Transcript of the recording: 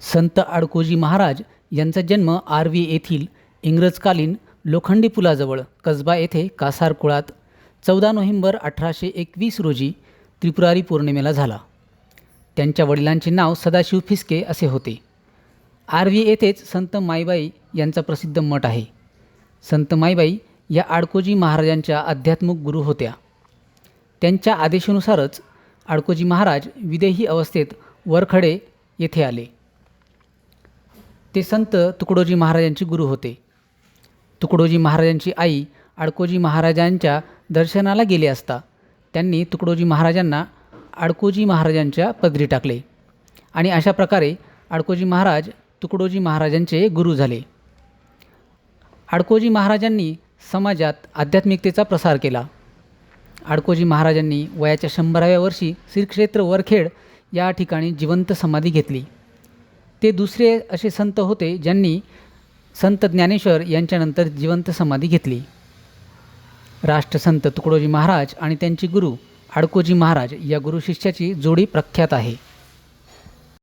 संत आडकोजी महाराज यांचा जन्म आर्वी येथील इंग्रजकालीन लोखंडी पुलाजवळ कसबा येथे कासार कुळात चौदा नोव्हेंबर अठराशे एकवीस रोजी त्रिपुरारी पौर्णिमेला झाला. त्यांच्या वडिलांचे नाव सदाशिव फिसके असे होते. आर्वी येथेच संत माईबाई यांचा प्रसिद्ध मठ आहे. संत माईबाई या आडकोजी महाराजांच्या आध्यात्मिक गुरु होत्या. त्यांच्या आदेशानुसारच आडकोजी महाराज विदेही अवस्थेत वरखडे येथे आले. ते संत तुकडोजी महाराजांचे गुरु होते. तुकडोजी महाराजांची आई अडकोजी महाराजांच्या दर्शनाला गेले असता त्यांनी तुकडोजी महाराजांना अडकोजी महाराजांच्या पदरी टाकले आणि अशा प्रकारे अडकोजी महाराज तुकडोजी महाराजांचे गुरु झाले. अडकोजी महाराजांनी समाजात आध्यात्मिकतेचा प्रसार केला. अडकोजी महाराजांनी वयाच्या शंभराव्या वर्षी श्रीक्षेत्र वरखेड या ठिकाणी जिवंत समाधी घेतली. ते दुसरे असे संत होते ज्यांनी संत ज्ञानेश्वर यांच्यानंतर जिवंत समाधी घेतली. राष्ट्रसंत तुकडोजी महाराज आणि त्यांचे गुरु आडकोजी महाराज या गुरुशिष्याची जोडी प्रख्यात आहे.